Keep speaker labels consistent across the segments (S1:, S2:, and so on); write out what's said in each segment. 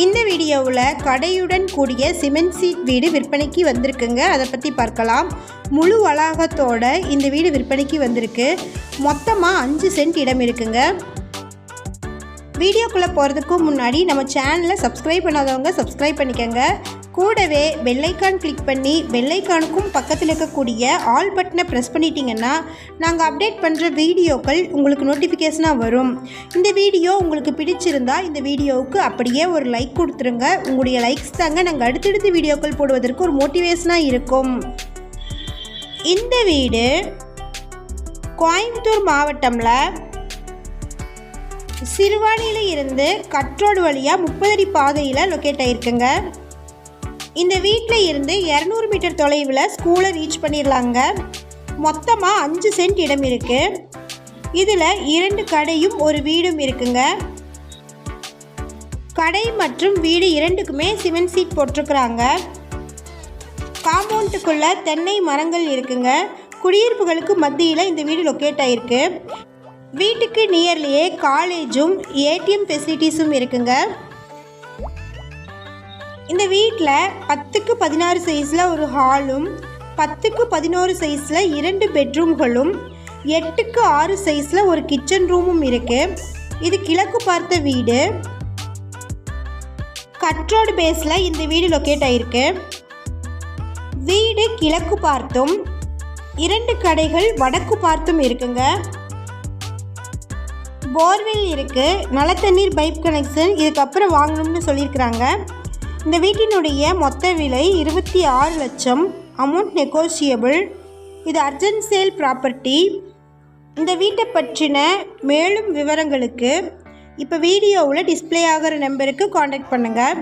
S1: இந்த வீடியோவில் கடையுடன் கூடிய சிமெண்ட் சீட் வீடு விற்பனைக்கு வந்திருக்குங்க. அதை பற்றி பார்க்கலாம். முழு வளாகத்தோட இந்த வீடு விற்பனைக்கு வந்திருக்கு. மொத்தமாக அஞ்சு சென்ட் இடம் இருக்குங்க. வீடியோக்குள்ளே போகிறதுக்கு முன்னாடி நம்ம சேனலை சப்ஸ்கிரைப் பண்ணாதவங்க சப்ஸ்கிரைப் பண்ணிக்கோங்க. கூடவே பெல்லைக்கான் கிளிக் பண்ணி பெல்லைக்கானுக்கும் பக்கத்தில் இருக்கக்கூடிய ஆல் பட்டனை ப்ரெஸ் பண்ணிட்டீங்கன்னா நாங்கள் அப்டேட் பண்ணுற வீடியோக்கள் உங்களுக்கு நோட்டிஃபிகேஷனாக வரும். இந்த வீடியோ உங்களுக்கு பிடிச்சிருந்தா இந்த வீடியோவுக்கு அப்படியே ஒரு லைக் கொடுத்துருங்க. உங்களுடைய லைக்ஸ் தாங்க நாங்கள் அடுத்தடுத்த வீடியோக்கள் போடுவதற்கு ஒரு மோட்டிவேஷனாக இருக்கும். இந்த வீடு கோயம்புத்தூர் மாவட்டமில் சிறுவாணியில் இருந்து கட்ரோடு வழியாக முப்பதடி பாதையில் லொக்கேட் ஆகிருக்குங்க இந்த வீட்டில் இருந்து இரநூறு மீட்டர் தொலைவில் ஸ்கூலை ரீச் பண்ணிடலாங்க. மொத்தமாக அஞ்சு சென்ட் இடம் இருக்குது இதில் இரண்டு கடையும் ஒரு வீடும் இருக்குங்க. கடை மற்றும் வீடு இரண்டுக்குமே சிமெண்ட் சீட் போட்டிருக்கிறாங்க. காம்பவுண்டுக்குள்ள தென்னை மரங்கள் இருக்குங்க. குடியிருப்புகளுக்கு மத்தியில் இந்த வீடு லொக்கேட் ஆகிருக்கு வீட்டுக்கு நியர்லியே காலேஜும் ஏடிஎம் ஃபெசிலிட்டிஸும் இருக்குங்க. இந்த வீட்டில் பத்துக்கு பதினாறு சைஸில் ஒரு ஹாலும் பத்துக்கு பதினோரு சைஸில் இரண்டு பெட்ரூம்களும் எட்டுக்கு ஆறு சைஸில் ஒரு கிச்சன் ரூமும் இருக்குது இது கிழக்கு பார்த்த வீடு. கட்ரோடு பேஸில் இந்த வீடு லொக்கேட் ஆகிருக்கு வீடு கிழக்கு பார்த்தும் இரண்டு கடைகள் வடக்கு பார்த்தும் இருக்குங்க. போர்வெல் இருக்கு நல்ல தண்ணீர் பைப் கனெக்ஷன் இதுக்கப்புறம் வாங்கணும்னு சொல்லியிருக்கிறாங்க. இந்த வீட்டினுடைய மொத்த விலை இருபத்தி ஆறு லட்சம். அமௌண்ட் நெகோசியபிள் இது அர்ஜென்ட் சேல் ப்ராப்பர்ட்டி இந்த வீட்டை பற்றின மேலும் விவரங்களுக்கு இப்போ வீடியோவில் டிஸ்ப்ளே ஆகிற நம்பருக்கு காண்டாக்ட் பண்ணுங்கள்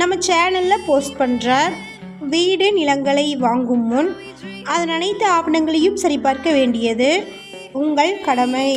S1: நம்ம சேனலில் போஸ்ட் பண்ணுற வீடு நிலங்களை வாங்கும் முன் அதன் அனைத்து ஆவணங்களையும் சரிபார்க்க வேண்டியது உங்கள் கடமை.